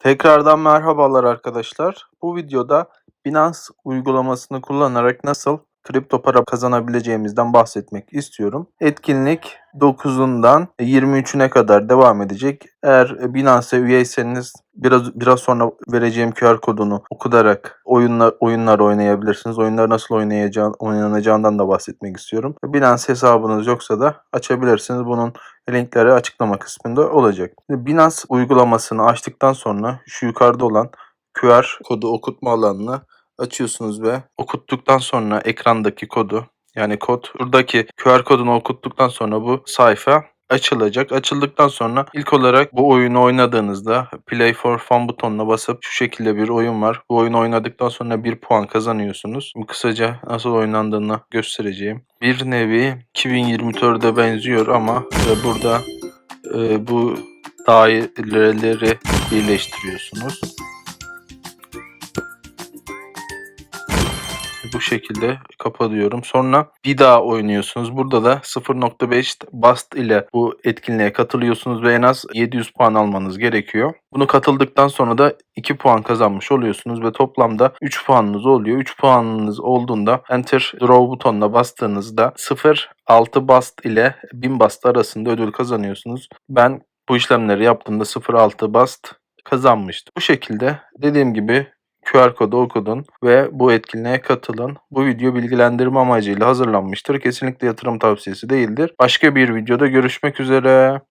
Tekrardan merhabalar arkadaşlar. Bu videoda Binance uygulamasını kullanarak nasıl kripto para kazanabileceğimizden bahsetmek istiyorum. Etkinlik 9'undan 23'üne kadar devam edecek. Eğer Binance'e üyeyseniz biraz biraz sonra vereceğim QR kodunu okutarak oyunlar oyunlar oynayabilirsiniz. Oyunları nasıl oynayacağın, oynanacağından da bahsetmek istiyorum. Binance hesabınız yoksa da açabilirsiniz. Bunun linkleri açıklama kısmında olacak. Binance uygulamasını açtıktan sonra şu yukarıda olan QR kodu okutma alanını açıyorsunuz ve okuttuktan sonra ekrandaki kodu yani kod buradaki QR kodunu okuttuktan sonra bu sayfa açılacak. Açıldıktan sonra ilk olarak bu oyunu oynadığınızda Play for Fun butonuna basıp şu şekilde bir oyun var. Bu oyunu oynadıktan sonra bir puan kazanıyorsunuz. Şimdi kısaca nasıl oynandığını göstereceğim. Bir nevi 2024'de benziyor ama e, burada e, bu daireleri birleştiriyorsunuz. Bu şekilde kapatıyorum. Sonra bir daha oynuyorsunuz. Burada da 0.5 bast ile bu etkinliğe katılıyorsunuz ve en az 700 puan almanız gerekiyor. Bunu katıldıktan sonra da 2 puan kazanmış oluyorsunuz ve toplamda 3 puanınız oluyor. 3 puanınız olduğunda Enter Draw butonuna bastığınızda 0.6 bast ile 1000 bast arasında ödül kazanıyorsunuz. Ben bu işlemleri yaptığımda 0.6 bast kazanmıştım. Bu şekilde dediğim gibi QR kodu okudun ve bu etkinliğe katılın. Bu video bilgilendirme amacıyla hazırlanmıştır. Kesinlikle yatırım tavsiyesi değildir. Başka bir videoda görüşmek üzere.